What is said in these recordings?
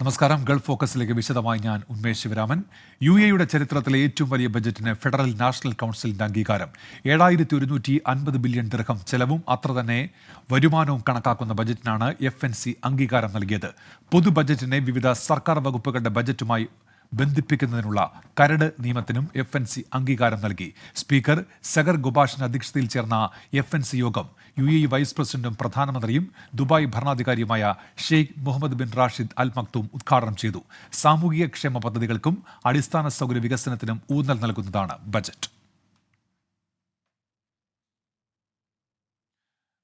നമസ്കാരം. ഗൾഫ് ഫോക്കസിലേക്ക് വിശദമായി ഞാൻ ഉന്മേഷ് ശിവരാമൻ. യു എയുടെ ചരിത്രത്തിലെ ഏറ്റവും വലിയ ബജറ്റിന് ഫെഡറൽ നാഷണൽ കൗൺസിലിന്റെ അംഗീകാരം. ഏഴായിരത്തി ഒരുന്നൂറ്റി അൻപത് ബില്യൺ ദിർഹം ചെലവും അത്ര തന്നെ വരുമാനവും കണക്കാക്കുന്ന ബജറ്റിനാണ് എഫ് എൻ സി അംഗീകാരം നൽകിയത്. പൊതു ബജറ്റിനെ വിവിധ സർക്കാർ വകുപ്പുകളുടെ ബജറ്റുമായി ബന്ധിപ്പിക്കുന്നതിനുള്ള കരട് നിയമത്തിനും എഫ് എൻ സി അംഗീകാരം നൽകി. സ്പീക്കർ സഗർ ഗുബാഷിന്റെ അധ്യക്ഷതയിൽ ചേർന്ന എഫ് എൻ സി യോഗം യു എ വൈസ് പ്രസിഡന്റും പ്രധാനമന്ത്രിയും Dubai ഭരണാധികാരിയുമായ Sheikh Mohammed bin Rashid Al Maktoum ഉദ്ഘാടനം ചെയ്തു. സാമൂഹിക ക്ഷേമ പദ്ധതികൾക്കും അടിസ്ഥാന സൗകര്യ വികസനത്തിനും ഊന്നൽ നൽകുന്നതാണ് ബജറ്റ്.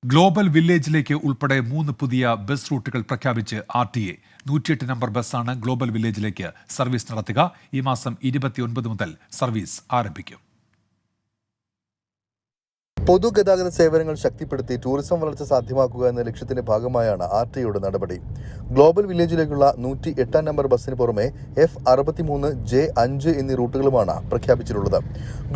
ഗ്ലോബൽ വില്ലേജിലേക്ക് ഉൾപ്പെടെ മൂന്ന് പുതിയ ബസ് റൂട്ടുകൾ പ്രഖ്യാപിച്ച് ആർ ടി എ. നൂറ്റിയെട്ട് നമ്പർ ബസ്സാണ് ഗ്ലോബൽ വില്ലേജിലേക്ക് സർവീസ് നടത്തുക. ഈ മാസം ഇരുപത്തിയൊൻപത് മുതൽ സർവീസ് ആരംഭിക്കും. പൊതുഗതാഗത സേവനങ്ങൾ ശക്തിപ്പെടുത്തി ടൂറിസം വളർച്ച സാധ്യമാക്കുക എന്ന ലക്ഷ്യത്തിന്റെ ഭാഗമായാണ് ആർ ടിയുടെ നടപടി. ഗ്ലോബൽ വില്ലേജിലേക്കുള്ള നൂറ്റി എട്ടാം നമ്പർ ബസ്സിന് പുറമെ എഫ് അറുപത്തിമൂന്ന് ജെ അഞ്ച് എന്നീ റൂട്ടുകളുമാണ് പ്രഖ്യാപിച്ചിട്ടുള്ളത്.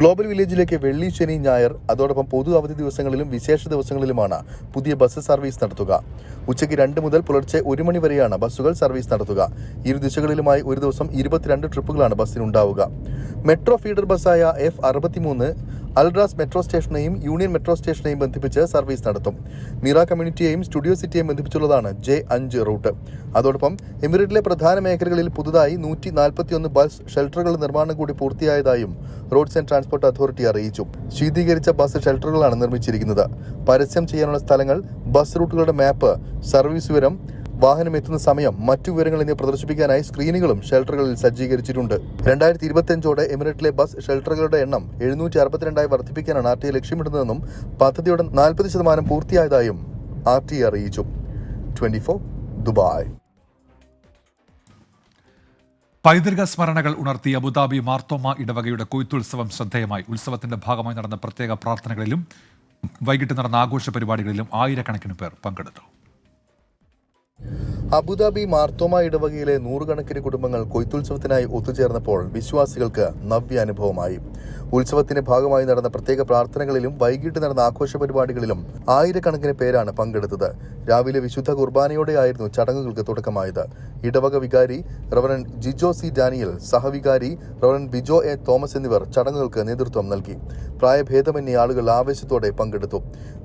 ഗ്ലോബൽ വില്ലേജിലേക്ക് വെള്ളി ശനി ഞായർ അതോടൊപ്പം പൊതു അവധി ദിവസങ്ങളിലും വിശേഷ ദിവസങ്ങളിലുമാണ് പുതിയ ബസ് സർവീസ് നടത്തുക. ഉച്ചയ്ക്ക് രണ്ട് മുതൽ പുലർച്ചെ ഒരു മണി വരെയാണ് ബസ്സുകൾ സർവീസ് നടത്തുക. ഇരു ദിശകളിലുമായി ഒരു ദിവസം ഇരുപത്തിരണ്ട് ട്രിപ്പുകളാണ് ബസ്സിനുണ്ടാവുക. മെട്രോ ഫീഡർ ബസ്സായ എഫ് അറുപത്തിമൂന്ന് അൽഡ്രാസ് മെട്രോ സ്റ്റേഷനെയും യൂണിയൻ മെട്രോ സ്റ്റേഷനെയും ബന്ധിപ്പിച്ച് സർവീസ് നടത്തും. മീറ കമ്മ്യൂണിറ്റിയെയും സ്റ്റുഡിയോ സിറ്റിയെയും ബന്ധിപ്പിച്ചുള്ളതാണ് ജെ അഞ്ച് റൂട്ട്. അതോടൊപ്പം എമിറേറ്റിലെ പ്രധാന മേഖലകളിൽ പുതുതായി നൂറ്റി നാൽപ്പത്തിയൊന്ന് ബസ് ഷെൽട്ടറുകളുടെ നിർമ്മാണം കൂടി പൂർത്തിയായതായും റോഡ്സ് ആൻഡ് ട്രാൻസ്പോർട്ട് അതോറിറ്റി അറിയിച്ചു. ശീതീകരിച്ച ബസ് ഷെൽട്ടറുകളാണ് നിർമ്മിച്ചിരിക്കുന്നത്. പരസ്യം ചെയ്യാനുള്ള സ്ഥലങ്ങൾ ബസ് റൂട്ടുകളുടെ മാപ്പ് സർവീസ് വിവരം വാഹനം എത്തുന്ന സമയം മറ്റു വിവരങ്ങൾ എന്നിവ പ്രദർശിപ്പിക്കാനായി സ്ക്രീനുകളും ഷെൽട്ടറുകളിൽ സജ്ജീകരിച്ചിട്ടുണ്ട്. രണ്ടായിരത്തി ഇരുപത്തിയഞ്ചോടെ എമിറേറ്റിലെ ബസ് ഷെൽട്ടറുകളുടെ എണ്ണം എഴുന്നൂറ്റി അറുപത്തിരണ്ടായി വർദ്ധിപ്പിക്കാനാണ് ആർ ടി ലക്ഷ്യമിടുന്നതെന്നും പദ്ധതിയുടെ നാൽപ്പത് ശതമാനം പൂർത്തിയായതായും ആർ ടി അറിയിച്ചു. Twenty four Dubai. പൈതൃക സ്മരണകൾ ഉണർത്തി അബുദാബി മാർത്തോമ ഇടവകയുടെ കൊയ്ത്തുത്സവം ശ്രദ്ധേയമായി. ഉത്സവത്തിന്റെ ഭാഗമായി നടന്ന പ്രത്യേക പ്രാർത്ഥനകളിലും വൈകിട്ട് നടന്ന ആഘോഷ പരിപാടികളിലും ആയിരക്കണക്കിന് പേർ പങ്കെടുത്തു. അബുദാബി മാർത്തോമ ഇടവകയിലെ നൂറുകണക്കിന് കുടുംബങ്ങൾ കൊയ്ത്തുത്സവത്തിനായി ഒത്തുചേർന്നപ്പോൾ വിശ്വാസികൾക്ക് നവ്യ അനുഭവമായി ഉത്സവത്തിന്റെ ഭാഗമായി നടന്ന പ്രത്യേക പ്രാർത്ഥനകളിലും വൈകിട്ട് നടന്ന ആഘോഷ പരിപാടികളിലും ആയിരക്കണക്കിന് പേരാണ് പങ്കെടുത്തത്. രാവിലെ വിശുദ്ധ കുർബാനയോടെയായിരുന്നു ചടങ്ങുകൾക്ക് തുടക്കമായത്. ഇടവക വികാരി റവറൻ ജിജോ സി ഡാനിയൽ സഹവികാരി റവറൻ ബിജോ എ തോമസ് എന്നിവർ ചടങ്ങുകൾക്ക് നേതൃത്വം നൽകി. പ്രായഭേദമന്യേ ആളുകൾ ആവേശത്തോടെ പങ്കെടുത്തു.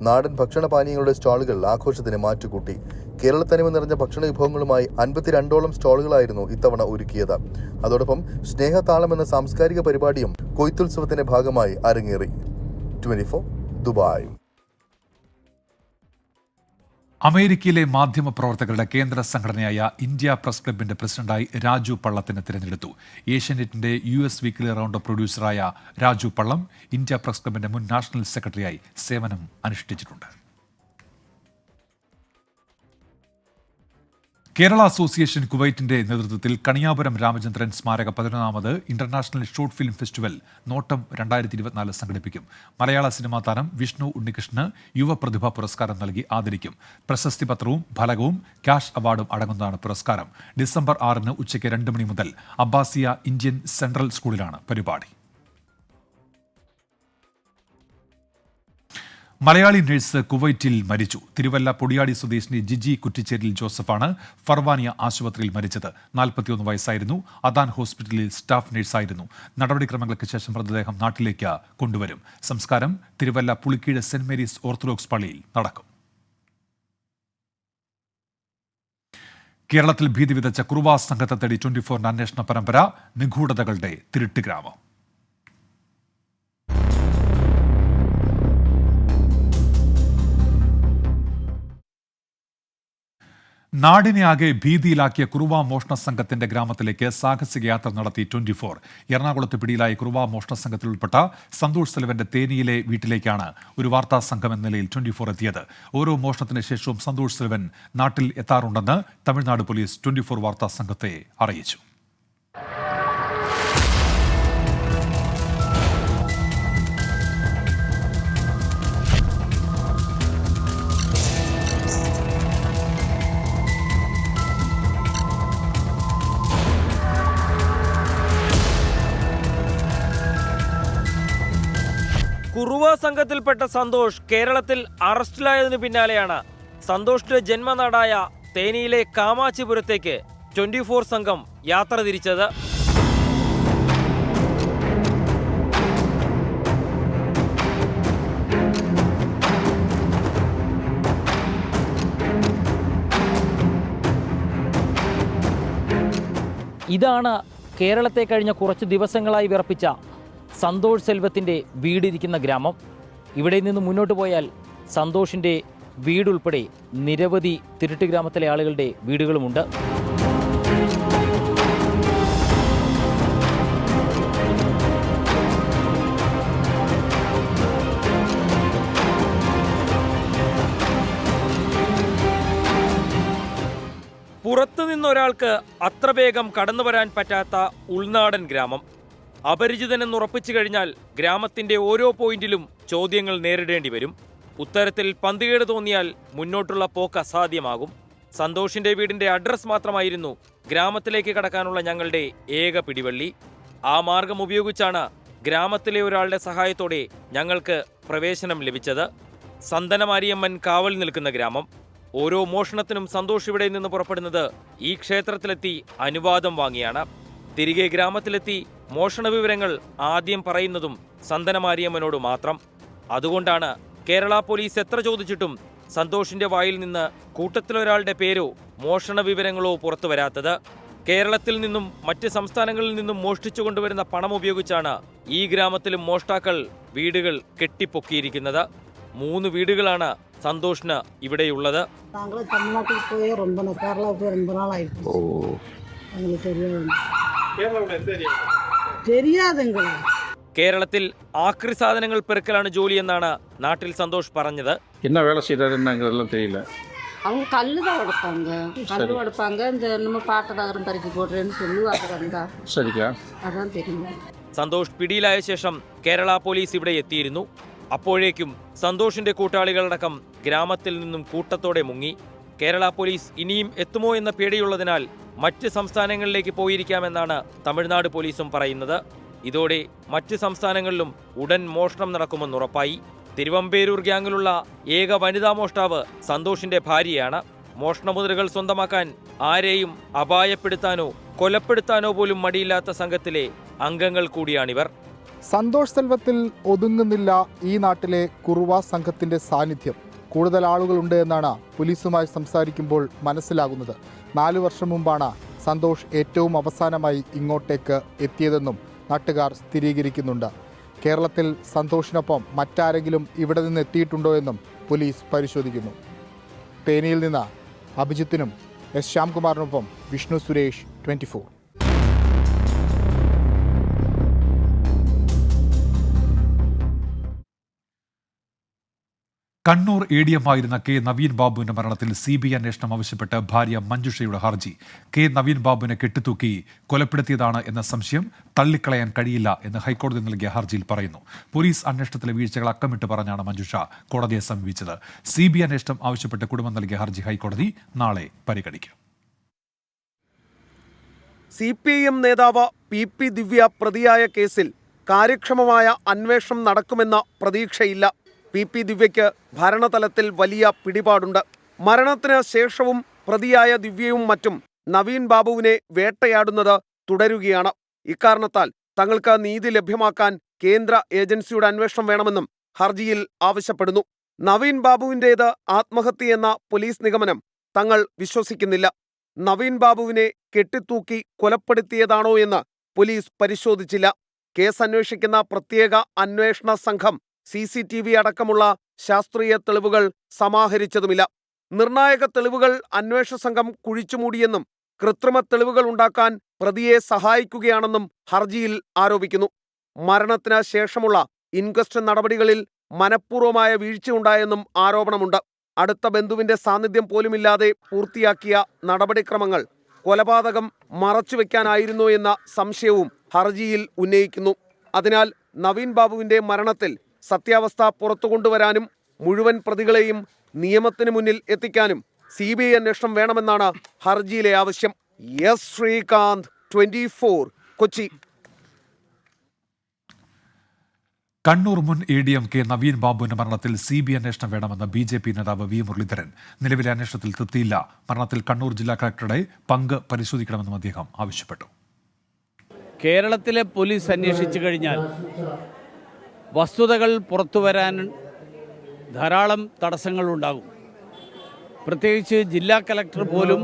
നാടൻ ഭക്ഷണ പാനീയങ്ങളുടെ സ്റ്റാളുകൾ ആഘോഷത്തിന് മാറ്റുകൂട്ടി. കേരളത്തനിമ നിറഞ്ഞ ഭക്ഷണ വിഭവങ്ങളുമായി അൻപത്തിരണ്ടോളം സ്റ്റാളുകളായിരുന്നു ഇത്തവണ ഒരുക്കിയത്. അതോടൊപ്പം സ്നേഹതാളം എന്ന സാംസ്കാരിക പരിപാടിയും കൊയ്ത്തുത്സവത്തിന്റെ ഭാഗമായി അരങ്ങേറി. Twenty Dubai. അമേരിക്കയിലെ മാധ്യമ പ്രവർത്തകരുടെ കേന്ദ്ര സംഘടനയായ ഇന്ത്യ പ്രസ് ക്ലബിന്റെ പ്രസിഡന്റായി രാജു പള്ളത്തിനെ തിരഞ്ഞെടുത്തു. ഏഷ്യനെറ്റിന്റെ യു എസ് വീക്കിലി റൗണ്ട് പ്രൊഡ്യൂസറായ രാജു പള്ളം ഇന്ത്യ പ്രസ് ക്ലബിന്റെ മുൻ നാഷണൽ സെക്രട്ടറിയായി സേവനം അനുഷ്ഠിച്ചിട്ടുണ്ട്. കേരള അസോസിയേഷൻ കുവൈറ്റിന്റെ നേതൃത്വത്തിൽ കണിയാപുരം രാമചന്ദ്രൻ സ്മാരക പതിനൊന്നാമത് international short film festival Nottam രണ്ടായിരത്തി ഇരുപത്തിനാല് സംഘടിപ്പിക്കും. മലയാള സിനിമാ താരം വിഷ്ണു ഉണ്ണികൃഷ്ണന് യുവപ്രതിഭ പുരസ്കാരം നൽകി ആദരിക്കും. പ്രശസ്തി പത്രവും ഫലകവും ക്യാഷ് അവാർഡും അടങ്ങുന്നതാണ് പുരസ്കാരം. ഡിസംബർ ആറിന് ഉച്ചയ്ക്ക് രണ്ട് മണി മുതൽ അബ്ബാസിയ ഇന്ത്യൻ സെൻട്രൽ സ്കൂളിലാണ് പരിപാടി. മലയാളി നഴ്സ് കുവൈറ്റിൽ മരിച്ചു. തിരുവല്ല പൊടിയാടി സ്വദേശിനി ജിജി കുറ്റിച്ചേരിൽ ജോസഫാണ് ഫർവാനിയ ആശുപത്രിയിൽ മരിച്ചത്. നാൽപ്പത്തിയൊന്ന് വയസ്സായിരുന്നു. അദാൻ ഹോസ്പിറ്റലിൽ സ്റ്റാഫ് നഴ്സായിരുന്നു. നടപടിക്രമങ്ങൾക്ക് ശേഷം മൃതദേഹം നാട്ടിലേക്ക് കൊണ്ടുവരും. സംസ്കാരം Thiruvalla Pulikeezh saint Mary's orthodox പള്ളിയിൽ നടക്കും. കേരളത്തിൽ ഭീതി വിതച്ച കുറുവാ സംഘത്തെ തേടി ട്വന്റി ഫോറിന്റെ അന്വേഷണ പരമ്പര നിഗൂഢതകളുടെ തിരുട്ട് നാടിനെ ആകെ ഭീതിയിലാക്കിയ കുറുവാ മോഷണ സംഘത്തിന്റെ ഗ്രാമത്തിലേക്ക് സാഹസിക യാത്ര നടത്തി ട്വന്റി ഫോർ എറണാകുളത്ത് പിടിയിലായ കുറുവ മോഷണ സംഘത്തിൽ ഉൾപ്പെട്ട സന്തോഷ് സെലവന്റെ തേനിയിലെ വീട്ടിലേക്കാണ് ഒരു വാർത്താ സംഘം എന്ന നിലയിൽ ട്വന്റി ഫോർ എത്തിയത്. ഓരോ മോഷണത്തിന് ശേഷവും സന്തോഷ് സെലവൻ നാട്ടിൽ എത്താറുണ്ടെന്ന് തമിഴ്നാട് പോലീസ് ട്വന്റി ഫോർ വാർത്താ സംഘത്തെ അറിയിച്ചു. കുറുവ സംഘത്തിൽപ്പെട്ട സന്തോഷ് കേരളത്തിൽ അറസ്റ്റിലായതിനു പിന്നാലെയാണ്. സന്തോഷിന്റെ ജന്മനാടായ തേനിയിലെ കാമാച്ചിപുരത്തേക്ക് ട്വന്റി ഫോർ സംഘം യാത്ര തിരിച്ചത്. ഇതാണ് കേരളത്തെ കഴിഞ്ഞ കുറച്ച് ദിവസങ്ങളായി വിറപ്പിച്ച സന്തോഷ് സെൽവത്തിന്റെ വീടിരിക്കുന്ന ഗ്രാമം. ഇവിടെ നിന്ന് മുന്നോട്ട് പോയാൽ സന്തോഷിന്റെ വീടുൾപ്പെടെ നിരവധി തിരുട്ട് ഗ്രാമത്തിലെ ആളുകളുടെ വീടുകളുമുണ്ട്. പുറത്തു നിന്നൊരാൾക്ക് അത്ര വേഗം കടന്നു വരാൻ പറ്റാത്ത ഉൾനാടൻ ഗ്രാമം. അപരിചിതനെന്ന് ഉറപ്പിച്ചു കഴിഞ്ഞാൽ ഗ്രാമത്തിന്റെ ഓരോ പോയിന്റിലും ചോദ്യങ്ങൾ നേരിടേണ്ടി വരും. ഉത്തരത്തിൽ പന്തികേട് തോന്നിയാൽ മുന്നോട്ടുള്ള പോക്ക് അസാധ്യമാകും. സന്തോഷിന്റെ വീടിന്റെ അഡ്രസ് മാത്രമായിരുന്നു ഗ്രാമത്തിലേക്ക് കടക്കാനുള്ള ഞങ്ങളുടെ ഏക പിടിവള്ളി. ആ മാർഗം ഉപയോഗിച്ചാണ് ഗ്രാമത്തിലെ ഒരാളുടെ സഹായത്തോടെ ഞങ്ങൾക്ക് പ്രവേശനം ലഭിച്ചത്. സന്തനമാരിയമ്മൻ കാവൽ നിൽക്കുന്ന ഗ്രാമം. ഓരോ മോഷണത്തിനും സന്തോഷ് ഇവിടെ നിന്ന് പുറപ്പെടുന്നത് ഈ ക്ഷേത്രത്തിലെത്തി അനുവാദം വാങ്ങിയാണ്. തിരികെ ഗ്രാമത്തിലെത്തി മോഷണ വിവരങ്ങൾ ആദ്യം പറയുന്നതും സന്തനമാരിയമ്മനോട് മാത്രം അതുകൊണ്ടാണ് കേരള പോലീസ് എത്ര ചോദിച്ചിട്ടും സന്തോഷിന്റെ വായിൽ നിന്ന് കൂട്ടത്തിലൊരാളുടെ പേരോ മോഷണ വിവരങ്ങളോ പുറത്തു വരാത്തത് കേരളത്തിൽ നിന്നും മറ്റ് സംസ്ഥാനങ്ങളിൽ നിന്നും മോഷ്ടിച്ചു കൊണ്ടുവരുന്ന പണം ഉപയോഗിച്ചാണ് ഈ ഗ്രാമത്തിലും മോഷ്ടാക്കൾ വീടുകൾ കെട്ടിപ്പൊക്കിയിരിക്കുന്നത് മൂന്ന് വീടുകളാണ് സന്തോഷിന് ഇവിടെയുള്ളത് நாங்களும் தமிழ்நாட்டுக்கு போய் ரொம்ப நாள் கேரளாவுக்கு போய் ரொம்ப நாள் ஆயிடுச்சு எங்களுக்கு தெரியாது தெரியாதுங்களா കേരളത്തിൽ ആക്രി സാധനങ്ങൾ പെറുക്കലാണ് ജോലിയെന്നാണ് നാട്ടിൽ സന്തോഷ് പറഞ്ഞത് என்ன வேலை செய்கிறாருன்னாங்கிறதெல்லாம் தெரியல அவங்க கல் தான் உடைப்பாங்க கல் உடைப்பாங்க இந்த நம்ம பாட்ட நகரம் பறிக்க போடுறேன்னு சொல்லுவாங்க வந்தா சரிக்கா அதான் தெரியும் സന്തോഷ് പിടിയിലായ ശേഷം കേരള പോലീസ് ഇവിടെ എത്തിയിരുന്നു അപ്പോഴേക്കും സന്തോഷിന്റെ കൂട്ടാളികളടക്കം ഗ്രാമത്തിൽ നിന്നും കൂട്ടത്തോടെ മുങ്ങി കേരള പോലീസ് ഇനിയും എത്തുമോ എന്ന പേടിയുള്ളതിനാൽ മറ്റ് സംസ്ഥാനങ്ങളിലേക്ക് പോയിരിക്കാമെന്നാണ് തമിഴ്നാട് പോലീസും പറയുന്നത്. ഇതോടെ മറ്റ് സംസ്ഥാനങ്ങളിലും ഉടൻ മോഷണം നടക്കുമെന്ന് ഉറപ്പായി. തിരുവമ്പേരൂർ ഗ്യാങ്ങിലുള്ള ഏക വനിതാ മോഷ്ടാവ് സന്തോഷിന്റെ ഭാര്യയാണ്. മോഷണമുദ്രകൾ സ്വന്തമാക്കാൻ ആരെയും അപായപ്പെടുത്താനോ കൊലപ്പെടുത്താനോ പോലും മടിയില്ലാത്ത സംഘത്തിലെ അംഗങ്ങൾ കൂടിയാണിവർ. സന്തോഷ് സെൽവത്തിൽ ഒതുങ്ങുന്നില്ല ഈ നാട്ടിലെ കുറുവ സംഘത്തിന്റെ സാന്നിധ്യം. കൂടുതൽ ആളുകളുണ്ട് എന്നാണ് പോലീസുമായി സംസാരിക്കുമ്പോൾ മനസ്സിലാകുന്നത്. നാലു വർഷം മുമ്പാണ് സന്തോഷ് ഏറ്റവും അവസാനമായി ഇങ്ങോട്ടേക്ക് എത്തിയതെന്നും നാട്ടുകാർ സ്ഥിരീകരിക്കുന്നുണ്ട്. കേരളത്തിൽ സന്തോഷിനൊപ്പം മറ്റാരെങ്കിലും ഇവിടെ നിന്ന് എത്തിയിട്ടുണ്ടോ എന്നും പോലീസ് പരിശോധിക്കുന്നു. തേനിയിൽ നിന്ന് അഭിജിത്തിനും S ശ്യാംകുമാറിനൊപ്പം Vishnu Suresh twenty Kannur A D M ആയിരുന്ന കെ നവീൻ ബാബുവിന്റെ മരണത്തിൽ സി ബി ഐ അന്വേഷണം ആവശ്യപ്പെട്ട് ഭാര്യ മഞ്ജുഷയുടെ ഹർജി. കെ നവീൻ ബാബുവിനെ കെട്ടിത്തൂക്കി കൊലപ്പെടുത്തിയതാണ് എന്ന സംശയം തള്ളിക്കളയാൻ കഴിയില്ല എന്ന് ഹൈക്കോടതി നൽകിയ ഹർജിയിൽ പറയുന്നു. പോലീസ് അന്വേഷണത്തിലെ വീഴ്ചകൾ അക്കമിട്ട് പറഞ്ഞാണ് മഞ്ജുഷ കോടതിയെ സമീപിച്ചത്. സി ബി ഐ അന്വേഷണം ആവശ്യപ്പെട്ട് കുടുംബം നൽകിയ ഹർജി ഹൈക്കോടതി നാളെ പരിഗണിക്കും. സി പി ഐ എം നേതാവ് പി പി ദിവ്യ പ്രതിയായ കേസിൽ കാര്യക്ഷമമായ അന്വേഷണം നടക്കുമെന്ന പ്രതീക്ഷയില്ല. പി പി ദിവ്യയ്ക്ക് ഭരണതലത്തിൽ വലിയ പിടിപാടുണ്ട്. മരണത്തിന് ശേഷവും പ്രതിയായ ദിവ്യയും മറ്റും നവീൻ ബാബുവിനെ വേട്ടയാടുന്നത് തുടരുകയാണ്. ഇക്കാരണത്താൽ തങ്ങൾക്ക് നീതി ലഭ്യമാക്കാൻ കേന്ദ്ര ഏജൻസിയുടെ അന്വേഷണം വേണമെന്നും ഹർജിയിൽ ആവശ്യപ്പെടുന്നു. നവീൻ ബാബുവിന്റേത് ആത്മഹത്യയെന്ന പോലീസ് നിഗമനം തങ്ങൾ വിശ്വസിക്കുന്നില്ല. നവീൻ ബാബുവിനെ കെട്ടിത്തൂക്കി കൊലപ്പെടുത്തിയതാണോ എന്ന് പോലീസ് പരിശോധിച്ചില്ല. കേസ് അന്വേഷിക്കുന്ന പ്രത്യേക അന്വേഷണ സംഘം സി സി ടി വി അടക്കമുള്ള ശാസ്ത്രീയ തെളിവുകൾ സമാഹരിച്ചതുമില്ല. നിർണായക തെളിവുകൾ അന്വേഷണ സംഘം കുഴിച്ചുമൂടിയെന്നും കൃത്രിമ തെളിവുകൾ ഉണ്ടാക്കാൻ പ്രതിയെ സഹായിക്കുകയാണെന്നും ഹർജിയിൽ ആരോപിക്കുന്നു. മരണത്തിന് ശേഷമുള്ള ഇൻക്വസ്റ്റ് നടപടികളിൽ മനഃപൂർവമായ വീഴ്ചയുണ്ടായെന്നും ആരോപണമുണ്ട്. അടുത്ത ബന്ധുവിന്റെ സാന്നിധ്യം പോലുമില്ലാതെ പൂർത്തിയാക്കിയ നടപടിക്രമങ്ങൾ കൊലപാതകം മറച്ചുവെക്കാനായിരുന്നു എന്ന സംശയവും ഹർജിയിൽ ഉന്നയിക്കുന്നു. അതിനാൽ നവീൻ ബാബുവിന്റെ മരണത്തിൽ സത്യാവസ്ഥ പുറത്തു കൊണ്ടുവരാനും മുഴുവൻ പ്രതികളെയും നിയമത്തിന് മുന്നിൽ എത്തിക്കാനും സി ബി ഐ അന്വേഷണം വേണമെന്നാണ് ഹർജിയിലെ ആവശ്യം. S Sreekanth twenty four Kochi. Kannur മുൻ A D M K Naveen ബാബുവിന്റെ മരണത്തിൽ സി ബി അന്വേഷണം വേണമെന്ന് ബി ജെ പി നേതാവ് വി മുരളീധരൻ. നിലവിലെ അന്വേഷണത്തിൽ തൃപ്തിയില്ല. മരണത്തിൽ കണ്ണൂർ ജില്ലാ കളക്ടറുടെ പങ്ക് പരിശോധിക്കണമെന്നും അദ്ദേഹം ആവശ്യപ്പെട്ടു. കേരളത്തിലെ പോലീസ് അന്വേഷിച്ചു കഴിഞ്ഞാൽ വസ്തുതകൾ പുറത്തു വരാൻ ധാരാളം തടസ്സങ്ങളുണ്ടാകും പ്രത്യേകിച്ച് ജില്ലാ കലക്ടർ പോലും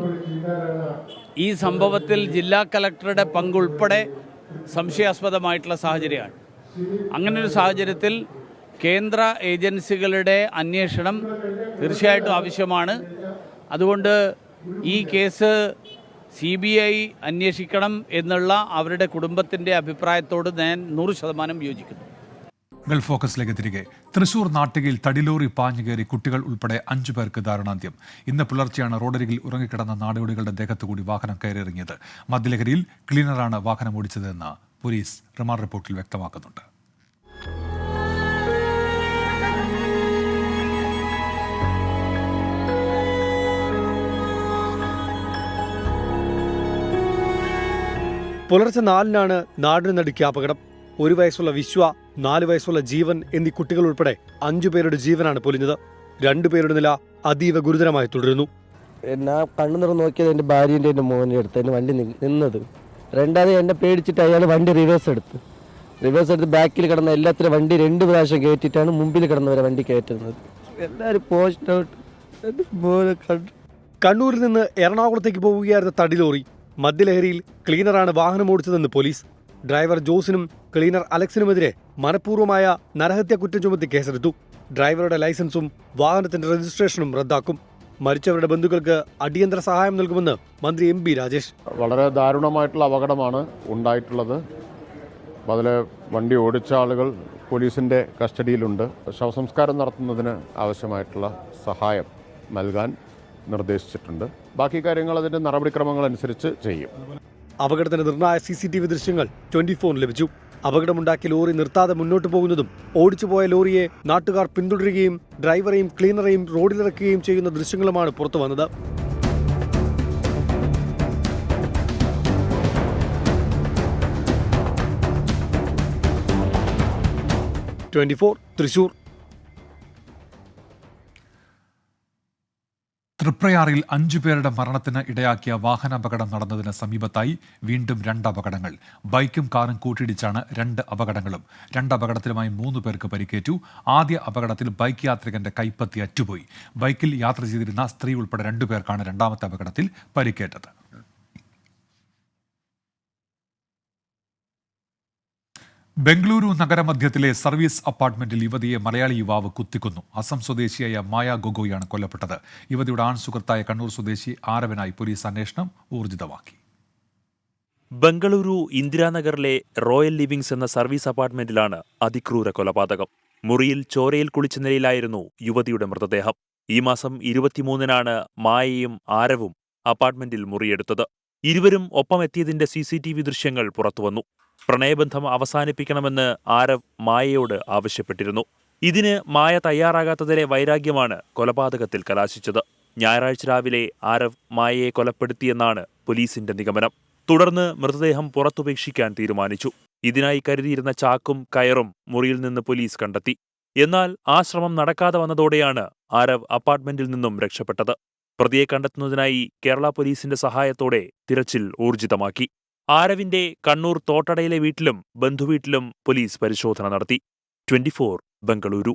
ഈ സംഭവത്തിൽ ജില്ലാ കലക്ടറുടെ പങ്കുൾപ്പെടെ സംശയാസ്പദമായിട്ടുള്ള സാഹചര്യമാണ്. അങ്ങനൊരു സാഹചര്യത്തിൽ കേന്ദ്ര ഏജൻസികളുടെ അന്വേഷണം തീർച്ചയായിട്ടും ആവശ്യമാണ്. അതുകൊണ്ട് ഈ കേസ് സി ബി ഐ അന്വേഷിക്കണം എന്നുള്ള അവരുടെ കുടുംബത്തിന്റെ അഭിപ്രായത്തോട് ഞാൻ നൂറ് ശതമാനം യോജിക്കുന്നു. ഗൾഫ് ഫോക്കസിലേക്ക് തിരികെ തൃശൂർ നാട്ടികയിൽ തടിലോറി പാഞ്ഞു കയറി കുട്ടികൾ ഉൾപ്പെടെ അഞ്ചു പേർക്ക് ദാരുണാന്ത്യം ഇന്ന് പുലർച്ചെയാണ് റോഡരികിൽ ഉറങ്ങിക്കിടന്ന നാടോടികളുടെ ദേഹത്തുകൂടി വാഹനം കയറിയിറങ്ങിയത്. മദ്യലഹരിയിൽ ക്ലീനറാണ് വാഹനം ഓടിച്ചതെന്ന് പോലീസ് റിമാൻഡ് റിപ്പോർട്ടിൽ വ്യക്തമാക്കുന്നുണ്ട്. പുലർച്ചെ നാലിനാണ് നാടിന് നടുക്കിയ അപകടം. ഒരു വയസ്സുള്ള വിശ്വ നാല് വയസ്സുള്ള ജീവൻ എന്നീ കുട്ടികൾ ഉൾപ്പെടെ അഞ്ചു പേരുടെ ജീവനാണ് പൊലിഞ്ഞത്. രണ്ടുപേരുടെ നില അതീവ ഗുരുതരമായി തുടരുന്നു. ഞാൻ കണ്ണു നിറം നോക്കിയത് എന്റെ ഭാര്യന്റെ എന്റെ മോനെ അടുത്ത് എന്റെ വണ്ടി നിന്നത്. രണ്ടാമത് എന്നെ പേടിച്ചിട്ട് അയാൾ വണ്ടി റിവേഴ്സ് എടുത്ത്. റിവേഴ്സ് എടുത്ത് ബാക്കിൽ കിടന്ന എല്ലാത്തിലും വണ്ടി രണ്ട് പ്രാവശ്യം കയറ്റിയിട്ടാണ് മുമ്പിൽ കിടന്നവരെ വണ്ടി കയറ്റുന്നത്. എല്ലാവരും പോസ്റ്റ് ഔട്ട് കണ്ണൂരിൽ നിന്ന് എറണാകുളത്തേക്ക് പോവുകയായിരുന്ന തടിലോറി മദ്യലഹരിയിൽ ക്ലീനറാണ് വാഹനം ഓടിച്ചതെന്ന് പോലീസ്. ഡ്രൈവർ ജോസിനും ക്ലീനർ അലക്സിനുമെതിരെ മനഃപൂർവമായ നരഹത്യ കുറ്റം ചുമത്തി കേസെടുത്തു. ഡ്രൈവറുടെ ലൈസൻസും വാഹനത്തിന്റെ രജിസ്ട്രേഷനും റദ്ദാക്കും. മരിച്ചവരുടെ ബന്ധുക്കൾക്ക് അടിയന്തര സഹായം നൽകുമെന്ന് മന്ത്രി എം ബി രാജേഷ്. വളരെ ദാരുണമായിട്ടുള്ള അപകടമാണ് ഉണ്ടായിട്ടുള്ളത്. അതിൽ വണ്ടി ഓടിച്ച ആളുകൾ പോലീസിന്റെ കസ്റ്റഡിയിലുണ്ട്. ശവസംസ്കാരം നടത്തുന്നതിന് ആവശ്യമായിട്ടുള്ള സഹായം നൽകാൻ നിർദ്ദേശിച്ചിട്ടുണ്ട്. ബാക്കി കാര്യങ്ങൾ അതിന്റെ നടപടിക്രമങ്ങൾ അനുസരിച്ച് ചെയ്യും. അപകടത്തിന്റെ നിർണായ സി സി ടി വി ദൃശ്യങ്ങൾ ട്വന്റി ഫോറിന് ലഭിച്ചു. അപകടമുണ്ടാക്കിയ ലോറി നിർത്താതെ മുന്നോട്ട് പോകുന്നതും ഓടിച്ചുപോയ ലോറിയെ നാട്ടുകാർ പിന്തുടരുകയും ഡ്രൈവറെയും ക്ലീനറെയും റോഡിലിറക്കുകയും ചെയ്യുന്ന ദൃശ്യങ്ങളുമാണ് പുറത്തു വന്നത്. Twenty four Thrissur. തൃപ്രയാറിൽ അഞ്ചു പേരുടെ മരണത്തിന് ഇടയാക്കിയ വാഹനാപകടം നടന്നതിന് സമീപത്തായി വീണ്ടും രണ്ട് അപകടങ്ങൾ ബൈക്കും കാറും കൂട്ടിയിടിച്ചാണ് രണ്ട് അപകടങ്ങളും. രണ്ട് അപകടത്തിലുമായി മൂന്ന് പേർക്ക് പരിക്കേറ്റു. ആദ്യ അപകടത്തിൽ ബൈക്ക് യാത്രികന്റെ കൈപ്പത്തി അറ്റുപോയി. ബൈക്കിൽ യാത്ര ചെയ്തിരുന്ന സ്ത്രീ ഉൾപ്പെടെ രണ്ടുപേർക്കാണ് രണ്ടാമത്തെ അപകടത്തിൽ പരിക്കേറ്റത്. ബംഗളൂരു നഗരമധ്യത്തിലെ സർവീസ് അപ്പാർട്ട്മെന്റിൽ യുവതിയെ മലയാളി യുവാവ് കുത്തിക്കൊന്നു. അസം സ്വദേശിയായ മായ ഗൊഗോയാണ് കൊല്ലപ്പെട്ടത്. യുവതിയുടെ ആൺ സുഹൃത്തായ കണ്ണൂർ സ്വദേശി ആരവനായി പോലീസ് അന്വേഷണം ഊർജിതമാക്കി. ബംഗളൂരു ഇന്ദിരാനഗറിലെ റോയൽ ലിവിംഗ്സ് എന്ന സർവീസ് അപ്പാർട്ട്മെന്റിലാണ് അതിക്രൂര കൊലപാതകം. മുറിയിൽ ചോരയിൽ കുളിച്ച നിലയിലായിരുന്നു യുവതിയുടെ മൃതദേഹം. ഈ മാസം ഇരുപത്തിമൂന്നിനാണ് മായയും ആരവും അപ്പാർട്ട്മെന്റിൽ മുറിയെടുത്തത്. ഇരുവരും ഒപ്പമെത്തിയതിന്റെ സി സി ടി വി ദൃശ്യങ്ങൾ പുറത്തുവന്നു. പ്രണയബന്ധം അവസാനിപ്പിക്കണമെന്ന് ആരവ് മായയോട് ആവശ്യപ്പെട്ടിരുന്നു. ഇതിന് മായ തയ്യാറാകാത്തതിലെ വൈരാഗ്യമാണ് കൊലപാതകത്തിൽ കലാശിച്ചത്. ഞായറാഴ്ച രാവിലെ ആരവ് മായയെ കൊലപ്പെടുത്തിയെന്നാണ് പോലീസിന്റെ നിഗമനം. തുടർന്ന് മൃതദേഹം പുറത്തുപേക്ഷിക്കാൻ തീരുമാനിച്ചു. ഇതിനായി കരുതിയിരുന്ന ചാക്കും കയറും മുറിയിൽ നിന്ന് പോലീസ് കണ്ടെത്തി. എന്നാൽ ആ ശ്രമം നടക്കാതെ വന്നതോടെയാണ് ആരവ് അപ്പാർട്ട്മെന്റിൽ നിന്നും രക്ഷപ്പെട്ടത്. പ്രതിയെ കണ്ടെത്തുന്നതിനായി കേരള പോലീസിന്റെ സഹായത്തോടെ തിരച്ചിൽ ഊർജിതമാക്കി. ആരവിന്റെ കണ്ണൂർ തോട്ടടയിലെ വീട്ടിലും ബന്ധുവീട്ടിലും പോലീസ് പരിശോധന നടത്തി. ട്വന്റിഫോർ ബംഗളൂരു.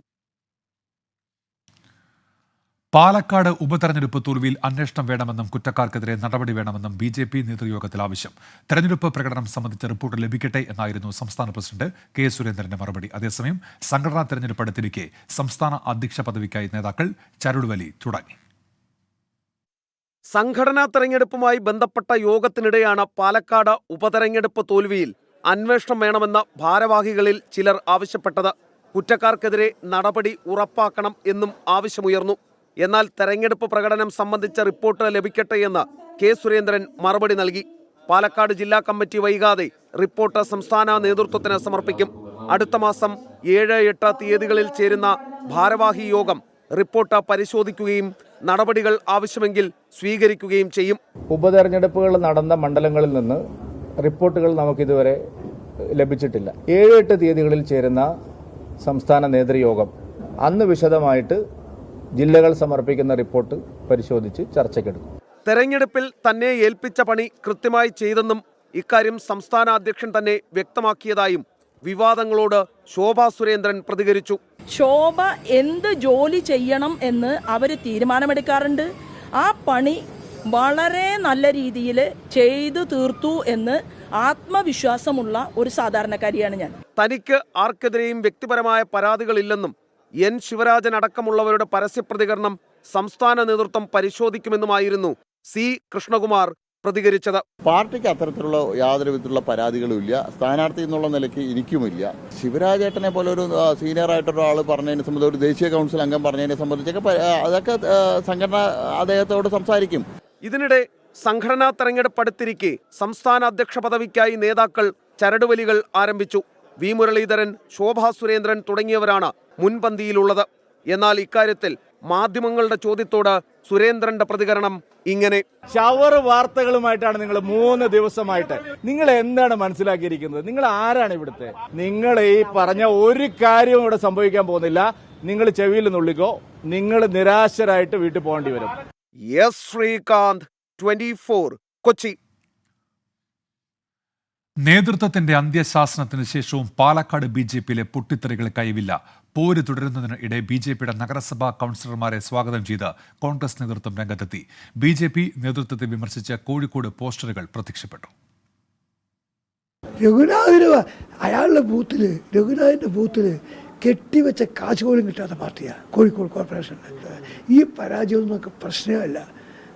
പാലക്കാട് ഉപതെരഞ്ഞെടുപ്പ് തോൽവിയിൽ അന്വേഷണം വേണമെന്നും കുറ്റക്കാർക്കെതിരെ നടപടി വേണമെന്നും ബി ജെ പി നേതൃയോഗത്തിൽ ആവശ്യം. തെരഞ്ഞെടുപ്പ് പ്രകടനം സംബന്ധിച്ച റിപ്പോർട്ട് ലഭിക്കട്ടെ എന്നായിരുന്നു സംസ്ഥാന പ്രസിഡന്റ് കെ സുരേന്ദ്രന്റെ മറുപടി. അതേസമയം സംഘടനാ തെരഞ്ഞെടുപ്പ് അടുത്തിരിക്കെ സംസ്ഥാന അധ്യക്ഷ പദവിക്കായി നേതാക്കൾ ചരടുവലി തുടങ്ങി. സംഘടനാ തെരഞ്ഞെടുപ്പുമായി ബന്ധപ്പെട്ട യോഗത്തിനിടെയാണ് പാലക്കാട് ഉപതെരഞ്ഞെടുപ്പ് തോൽവിയിൽ അന്വേഷണം വേണമെന്ന് ഭാരവാഹികളിൽ ചിലർ ആവശ്യപ്പെട്ടത്. കുറ്റക്കാർക്കെതിരെ നടപടി ഉറപ്പാക്കണം എന്നും ആവശ്യമുയർന്നു. എന്നാൽ തെരഞ്ഞെടുപ്പ് പ്രകടനം സംബന്ധിച്ച റിപ്പോർട്ട് ലഭിക്കട്ടെ എന്ന് കെ. സുരേന്ദ്രൻ മറുപടി നൽകി. പാലക്കാട് ജില്ലാ കമ്മിറ്റി വൈകാതെ റിപ്പോർട്ട് സംസ്ഥാന നേതൃത്വത്തിന് സമർപ്പിക്കും. അടുത്ത മാസം ഏഴ് എട്ട് തീയതികളിൽ ചേരുന്ന ഭാരവാഹി യോഗം റിപ്പോർട്ട് പരിശോധിക്കുകയും നടപടികൾ ആവശ്യമെങ്കിൽ സ്വീകരിക്കുകയും ചെയ്യും. ഉപതെരഞ്ഞെടുപ്പുകൾ നടന്ന മണ്ഡലങ്ങളിൽ നിന്ന് റിപ്പോർട്ടുകൾ നമുക്കിതുവരെ ലഭിച്ചിട്ടില്ല. ഏഴ് എട്ട് തീയതികളിൽ ചേരുന്ന സംസ്ഥാന നേതൃയോഗം അന്ന് വിശദമായിട്ട് ജില്ലകൾ സമർപ്പിക്കുന്ന റിപ്പോർട്ട് പരിശോധിച്ച് ചർച്ചയ്ക്കെടുക്കും. തെരഞ്ഞെടുപ്പിൽ തന്നെ ഏൽപ്പിച്ച പണി കൃത്യമായി ചെയ്തെന്നും ഇക്കാര്യം സംസ്ഥാന അധ്യക്ഷൻ തന്നെ വ്യക്തമാക്കിയതായും വിവാദങ്ങളോട് ശോഭാ സുരേന്ദ്രൻ പ്രതികരിച്ചു. ശോഭ എന്ത് ജോലി ചെയ്യണം എന്ന് അവർ തീരുമാനമെടുക്കാറുണ്ട്. ആ പണി വളരെ നല്ല രീതിയിൽ ചെയ്തു തീർത്തു എന്ന് ആത്മവിശ്വാസമുള്ള ഒരു സാധാരണക്കാരിയാണ് ഞാൻ. തനിക്ക് ആർക്കെതിരെയും വ്യക്തിപരമായ പരാതികളില്ലെന്നും എൻ ശിവരാജൻ അടക്കമുള്ളവരുടെ പരസ്യപ്രതികരണം സംസ്ഥാന നേതൃത്വം പരിശോധിക്കുമെന്നുമായിരുന്നു സി കൃഷ്ണകുമാർ പ്രതികരിച്ചത്. പാർട്ടിക്ക് അത്തരത്തിലുള്ള യാതൊരു വിധത്തിലുള്ള പരാതികളും ഇല്ല. സ്ഥാനാർത്ഥി എന്നുള്ള നിലയ്ക്ക് എനിക്കുമില്ല ശിവരാജേട്ടനെ പോലെ ഒരു സീനിയർ ആയിട്ടൊരാൾ പറഞ്ഞതിനെ സംബന്ധിച്ച് ഒരു ദേശീയ കൗൺസിൽ അംഗം പറഞ്ഞതിനെ സംബന്ധിച്ചൊക്കെ അതൊക്കെ സംഘടന അദ്ദേഹത്തോട് സംസാരിക്കും. ഇതിനിടെ സംഘടനാ തെരഞ്ഞെടുപ്പ് അടുത്തിരിക്കെ സംസ്ഥാന അധ്യക്ഷ പദവിക്കായി നേതാക്കൾ ചരടുവലികൾ ആരംഭിച്ചു. വി മുരളീധരൻ ശോഭാ സുരേന്ദ്രൻ തുടങ്ങിയവരാണ് മുൻപന്തിയിലുള്ളത്. എന്നാൽ ഇക്കാര്യത്തിൽ മാധ്യമങ്ങളുടെ ചോദ്യത്തോട് സുരേന്ദ്രന്റെ പ്രതികരണം ഇങ്ങനെ. ഷവർ വാർത്തകളുമായിട്ടാണ് നിങ്ങൾ മൂന്ന് ദിവസമായിട്ട്. നിങ്ങൾ എന്താണ് മനസ്സിലാക്കിയിരിക്കുന്നത്? നിങ്ങൾ ആരാണ് ഇവിടുത്തെ? നിങ്ങൾ ഈ പറഞ്ഞ ഒരു കാര്യവും ഇവിടെ സംഭവിക്കാൻ പോകുന്നില്ല. നിങ്ങൾ ചെവിയിൽ നുള്ളിക്കോ. നിങ്ങൾ നിരാശരായിട്ട് വീട്ടിൽ പോകേണ്ടി വരും. S Sreekanth twenty Kochi. നേതൃത്വത്തിന്റെ അന്ത്യശാസനത്തിന് ശേഷവും പാലക്കാട് ബി ജെ പിയിലെ പൊട്ടിത്തെറികൾ കൈവില്ല. പോര് തുടരുന്നതിനിടെ ബി ജെ പിയുടെ നഗരസഭാ കൗൺസിലർമാരെ സ്വാഗതം ചെയ്ത് കോൺഗ്രസ് നേതൃത്വം രംഗത്തെത്തി. ബി ജെ പി നേതൃത്വത്തെ വിമർശിച്ച കോഴിക്കോട് പോസ്റ്ററുകൾ പ്രത്യക്ഷപ്പെട്ടു. രഘുനാഥിന് അയാളുടെ ബൂത്തിൽ രഘുനാഥിന്റെ ബൂത്തിൽ കെട്ടിവെച്ച കാശ് പോലും കിട്ടാത്ത പാർട്ടിയാണ് കോഴിക്കോട് കോർപ്പറേഷനിൽ ഈ പരാജയം നമുക്ക് പ്രശ്നമല്ല.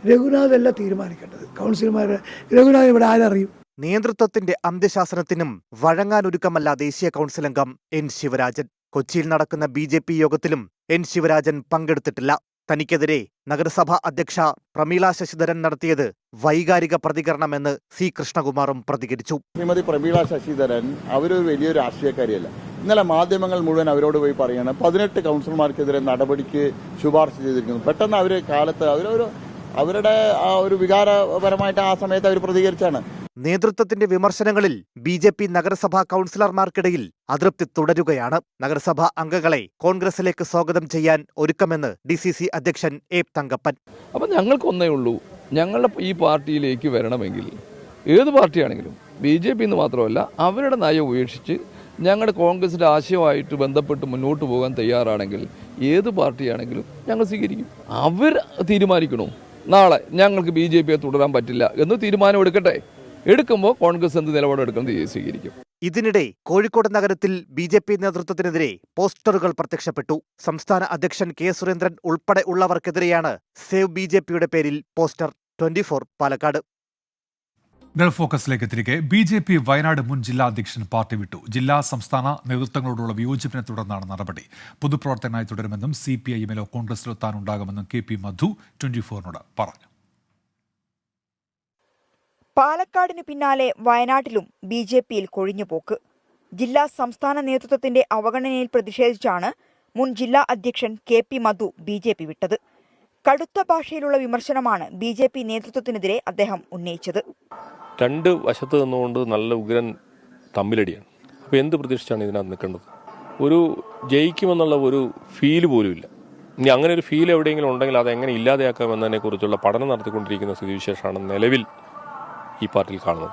രഘുനാഥല്ല തീരുമാനിക്കേണ്ടത്. കൗൺസിലർമാർ രഘുനാഥ് ഇവിടെ ആരറിയും? നേതൃത്വത്തിന്റെ അന്ത്യശാസനത്തിനും വഴങ്ങാനൊരുക്കമല്ല ദേശീയ കൗൺസിൽ അംഗം എൻ ശിവരാജൻ. കൊച്ചിയിൽ നടക്കുന്ന ബി ജെ പി യോഗത്തിലും എൻ ശിവരാജൻ പങ്കെടുത്തിട്ടില്ല. തനിക്കെതിരെ നഗരസഭാ അധ്യക്ഷ പ്രമീള ശശിധരൻ നടത്തിയത് വൈകാരിക പ്രതികരണമെന്ന് സി കൃഷ്ണകുമാറും പ്രതികരിച്ചു. ശ്രീമതി പ്രമീള ശശിധരൻ അവരൊരു വലിയ രാഷ്ട്രീയക്കാരിയല്ല. ഇന്നലെ മാധ്യമങ്ങൾ മുഴുവൻ അവരോട് പോയി പറയാണ് പതിനെട്ട് കൗൺസിലർമാർക്കെതിരെ നടപടിക്ക് ശുപാർശ ചെയ്തിരിക്കുന്നു. പെട്ടെന്ന് അവർ കാലത്ത് അവരൊരു അവരുടെ ആ ഒരു വികാരപരമായിട്ട് ആ സമയത്ത് അവർ പ്രതികരിച്ചാണ്. നേതൃത്വത്തിന്റെ വിമർശനങ്ങളിൽ ബി ജെ പി നഗരസഭാ കൗൺസിലർമാർക്കിടയിൽ അതൃപ്തി തുടരുകയാണ്. നഗരസഭാ അംഗങ്ങളെ കോൺഗ്രസിലേക്ക് സ്വാഗതം ചെയ്യാൻ ഒരുക്കമെന്ന് ഡി സി സി അധ്യക്ഷൻ എ തങ്കപ്പൻ. അപ്പം ഞങ്ങൾക്കൊന്നേ ഉള്ളൂ. ഞങ്ങളുടെ ഈ പാർട്ടിയിലേക്ക് വരണമെങ്കിൽ ഏത് പാർട്ടിയാണെങ്കിലും ബി ജെ പി എന്ന് മാത്രമല്ല അവരുടെ നയം ഉപേക്ഷിച്ച് ഞങ്ങളുടെ കോൺഗ്രസിന്റെ ആശയമായിട്ട് ബന്ധപ്പെട്ട് മുന്നോട്ട് പോകാൻ തയ്യാറാണെങ്കിൽ ഏത് പാർട്ടിയാണെങ്കിലും ഞങ്ങൾ സ്വീകരിക്കും. അവർ തീരുമാനിക്കണോ? നാളെ ഞങ്ങൾക്ക് ബി ജെ പിയെ തുടരാൻ പറ്റില്ല എന്ന് തീരുമാനം എടുക്കട്ടെ എടുക്കുമ്പോൾ കോൺഗ്രസ് എന്ത് നിലപാടെടുക്കുന്നത് സ്വീകരിക്കും. ഇതിനിടെ കോഴിക്കോട് നഗരത്തിൽ ബി ജെ പി നേതൃത്വത്തിനെതിരെ പോസ്റ്ററുകൾ പ്രത്യക്ഷപ്പെട്ടു. സംസ്ഥാന അധ്യക്ഷൻ കെ സുരേന്ദ്രൻ ഉൾപ്പെടെ ഉള്ളവർക്കെതിരെയാണ് സേവ് ബി ജെ പിയുടെ പേരിൽ poster twenty four Palakkad. Gulf ഫോക്കസിലേക്ക് തിരികെ ബി ജെ പി വയനാട് മുൻ ജില്ലാ അധ്യക്ഷൻ പാർട്ടി വിട്ടു. ജില്ലാ സംസ്ഥാന നേതൃത്വങ്ങളോടുള്ള വിയോജിപ്പിനെ തുടർന്നാണ് നടപടി. പൊതുപ്രവർത്തകനായി തുടരുമെന്നും സി പി ഐ എമ്മിലോ കോൺഗ്രസിലോ താൻ ഉണ്ടാകുമെന്നും കെ പി മധു ട്വന്റി ഫോറിനോട് പറഞ്ഞു. പാലക്കാടിന് പിന്നാലെ വയനാട്ടിലും ബി ജെ പിയിൽ കൊഴിഞ്ഞുപോക്ക്. ജില്ലാ സംസ്ഥാന നേതൃത്വത്തിന്റെ അവഗണനയിൽ പ്രതിഷേധിച്ചാണ് മുൻ ജില്ലാ അധ്യക്ഷൻ K P Madhu B J P വിട്ടത്. കടുത്ത ഭാഷയിലുള്ള വിമർശനമാണ് ബി ജെ പി നേതൃത്വത്തിനെതിരെ അദ്ദേഹം ഉന്നയിച്ചത്. രണ്ട് വശത്ത് നിന്നുകൊണ്ട് നല്ല ഉഗ്രൻ തമ്മിലടിയാണ്. അപ്പോൾ എന്ത് പ്രതീക്ഷിച്ചാണ് ഇതിനകത്ത് നിൽക്കേണ്ടത്? ഒരു ജയിക്കുമെന്നുള്ള ഒരു ഫീൽ പോലും ഇല്ല. ഇനി അങ്ങനെ ഒരു ഫീൽ എവിടെയെങ്കിലും ഉണ്ടെങ്കിൽ അത് എങ്ങനെ ഇല്ലാതെയാക്കാം പഠനം നടത്തിക്കൊണ്ടിരിക്കുന്ന സ്ഥിതിവിശേഷമാണ് നിലവിൽ ഈ പാർട്ടിയിൽ കാണുന്നത്.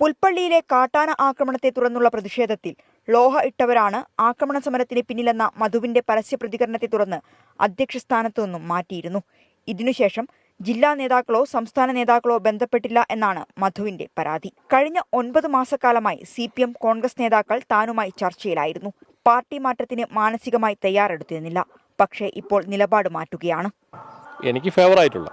പുൽപ്പള്ളിയിലെ കാട്ടാന ആക്രമണത്തെ തുടർന്നുള്ള പ്രതിഷേധത്തിൽ ലോഹ ഇട്ടവരാണ് ആക്രമണ സമരത്തിന് പിന്നിലെന്ന മധുവിന്റെ പരസ്യ പ്രതികരണത്തെ തുടർന്ന് അധ്യക്ഷ സ്ഥാനത്തു നിന്നും മാറ്റിയിരുന്നു. ഇതിനുശേഷം ജില്ലാ നേതാക്കളോ സംസ്ഥാന നേതാക്കളോ ബന്ധപ്പെട്ടില്ല എന്നാണ് മധുവിന്റെ പരാതി. കഴിഞ്ഞ ഒൻപത് മാസക്കാലമായി സി പി എം കോൺഗ്രസ് നേതാക്കൾ താനുമായി ചർച്ചയിലായിരുന്നു. പാർട്ടി മാറ്റത്തിന് മാനസികമായി തയ്യാറെടുത്തിരുന്നില്ല. പക്ഷേ ഇപ്പോൾ നിലപാട് മാറ്റുകയാണ്. എനിക്ക് ഫേവറായിട്ടുള്ള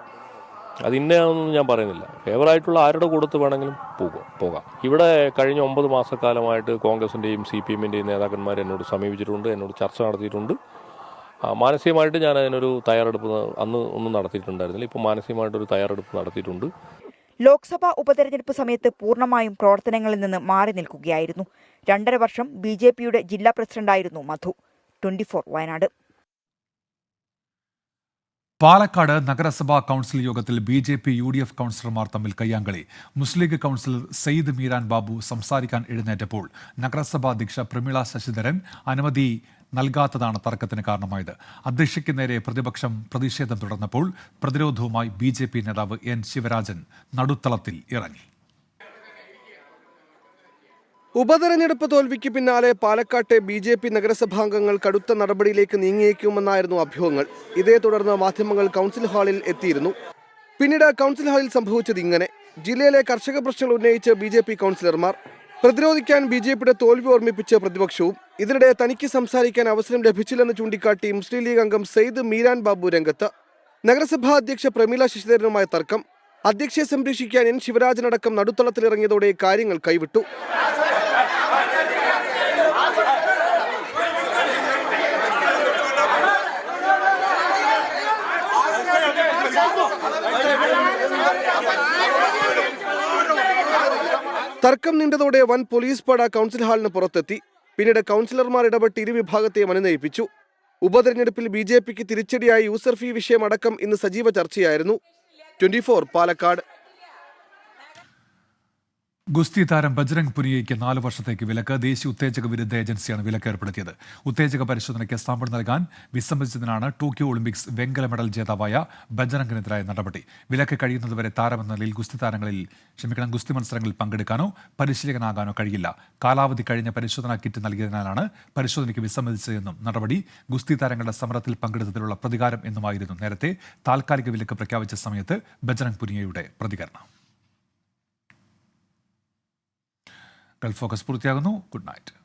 അത് ഇന്നയാണെന്ന് ഞാൻ പറയുന്നില്ല. ഫേവറായിട്ടുള്ള ആരുടെ കൂടത്ത് വേണമെങ്കിലും പോകാം പോകാം. ഇവിടെ കഴിഞ്ഞ ഒമ്പത് മാസക്കാലമായിട്ട് കോൺഗ്രസിന്റെയും സി പി എമ്മിന്റെയും നേതാക്കന്മാർ എന്നോട് സമീപിച്ചിട്ടുണ്ട് എന്നോട് ചർച്ച നടത്തിയിട്ടുണ്ട്. മാനസികമായിട്ട് ഞാൻ അതിനൊരു തയ്യാറെടുപ്പ് അന്ന് ഒന്നും നടത്തിയിട്ടുണ്ടായിരുന്നില്ല. ഇപ്പോൾ മാനസികമായിട്ടൊരു തയ്യാറെടുപ്പ് നടത്തിയിട്ടുണ്ട്. ലോക്സഭാ ഉപതെരഞ്ഞെടുപ്പ് സമയത്ത് പൂർണമായും പ്രവർത്തനങ്ങളിൽ നിന്ന് മാറി നിൽക്കുകയായിരുന്നു. രണ്ടര വർഷം ബി ജെ പിയുടെ ജില്ലാ പ്രസിഡന്റായിരുന്നു മധു. ട്വന്റി വയനാട്. പാലക്കാട് നഗരസഭാ കൗൺസിൽ യോഗത്തിൽ B J P U D F കൗൺസിലർമാർ തമ്മിൽ കയ്യാങ്കളി. മുസ്ലിം ലീഗ് കൗൺസിലർ സയ്യിദ് മീരാൻ ബാബു സംസാരിക്കാൻ എഴുന്നേറ്റപ്പോൾ നഗരസഭാ അധ്യക്ഷ പ്രമീള ശശിധരൻ അനുമതി നൽകാത്തതാണ് തർക്കത്തിന് കാരണമായത്. അധ്യക്ഷയ്ക്ക് നേരെ പ്രതിപക്ഷം പ്രതിഷേധം തുടർന്നപ്പോൾ പ്രതിരോധവുമായി ബി നേതാവ് എൻ ശിവരാജൻ നടുത്തളത്തിൽ ഇറങ്ങി. ഉപതെരഞ്ഞെടുപ്പ് തോൽവിക്ക് പിന്നാലെ പാലക്കാട്ടെ ബി ജെ പി നഗരസഭാംഗങ്ങൾ കടുത്ത നടപടിയിലേക്ക് നീങ്ങിയേക്കുമെന്നായിരുന്നു അഭ്യൂഹങ്ങൾ. ഇതേ തുടർന്ന് മാധ്യമങ്ങൾ കൗൺസിൽ ഹാളിൽ എത്തിയിരുന്നു. പിന്നീട് കൗൺസിൽ ഹാളിൽ സംഭവിച്ചത് ഇങ്ങനെ. ജില്ലയിലെ കർഷക പ്രശ്നങ്ങൾ ഉന്നയിച്ച് ബി ജെ പി കൗൺസിലർമാർ പ്രതിരോധിക്കാൻ ബി ജെ പിയുടെ തോൽവി ഓർമ്മിപ്പിച്ച പ്രതിപക്ഷവും ഇതിനിടെ തനിക്ക് സംസാരിക്കാൻ അവസരം ലഭിച്ചില്ലെന്ന് ചൂണ്ടിക്കാട്ടി മുസ്ലിം ലീഗ് അംഗം സെയ്ദ് മീരാൻ ബാബു രംഗത്ത്. നഗരസഭാ അധ്യക്ഷ പ്രമീല ശശിധരനുമായ തർക്കം. അധ്യക്ഷയെ സംരക്ഷിക്കാൻ എൻ ശിവരാജനടക്കം നടുത്തളത്തിലിറങ്ങിയതോടെ കാര്യങ്ങൾ കൈവിട്ടു. തർക്കം നീണ്ടതോടെ വൻ പോലീസ് പട കൗൺസിൽ ഹാളിന് പുറത്തെത്തി. പിന്നീട് കൗൺസിലർമാർ ഇടപെട്ട് ഇരുവിഭാഗത്തെയും അനുനയിപ്പിച്ചു. ഉപതെരഞ്ഞെടുപ്പിൽ ബി ജെ പിക്ക് തിരിച്ചടിയായി യൂസർ ഫീ വിഷയമടക്കം ഇന്ന് സജീവ ചർച്ചയായിരുന്നു. ട്വന്റി പാലക്കാട്. ഗുസ്തി താരം ബജ്രംഗ് പുനിയയ്ക്ക് നാല് വർഷത്തേക്ക് വിലക്ക്. ദേശീയ ഉത്തേജക വിരുദ്ധ ഏജൻസിയാണ് വിലക്ക് ഏർപ്പെടുത്തിയത്. ഉത്തേജക പരിശോധനയ്ക്ക് സാമ്പിൾ നൽകാൻ വിസമ്മതിച്ചതിനാണ് ടോക്കിയോ ഒളിമ്പിക്സ് വെങ്കല മെഡൽ ജേതാവായ ബജ്രംഗിനെതിരായ നടപടി. വിലക്ക് കഴിയുന്നതുവരെ താരമെന്ന നിലയിൽ ഗുസ്തി താരങ്ങളിൽ ക്ഷമിക്കണം ഗുസ്തി മത്സരങ്ങളിൽ പങ്കെടുക്കാനോ പരിശീലകനാകാനോ കഴിയില്ല. കാലാവധി കഴിഞ്ഞ പരിശോധനാ കിറ്റ് നൽകിയതിനാലാണ് പരിശോധനയ്ക്ക് വിസമ്മതിച്ചതെന്നും നടപടി. ഗുസ്തി താരങ്ങളുടെ സമരത്തിൽ പങ്കെടുത്തതിലുള്ള പ്രതികാരം എന്നുമായിരുന്നു നേരത്തെ താൽക്കാലിക വിലക്ക് പ്രഖ്യാപിച്ച സമയത്ത് ബജ്രംഗ് പുനിയയുടെ പ്രതികരണം. ഗൾഫ് ഫോക്കസ് പൂർത്തിയാകുന്നു. Good night.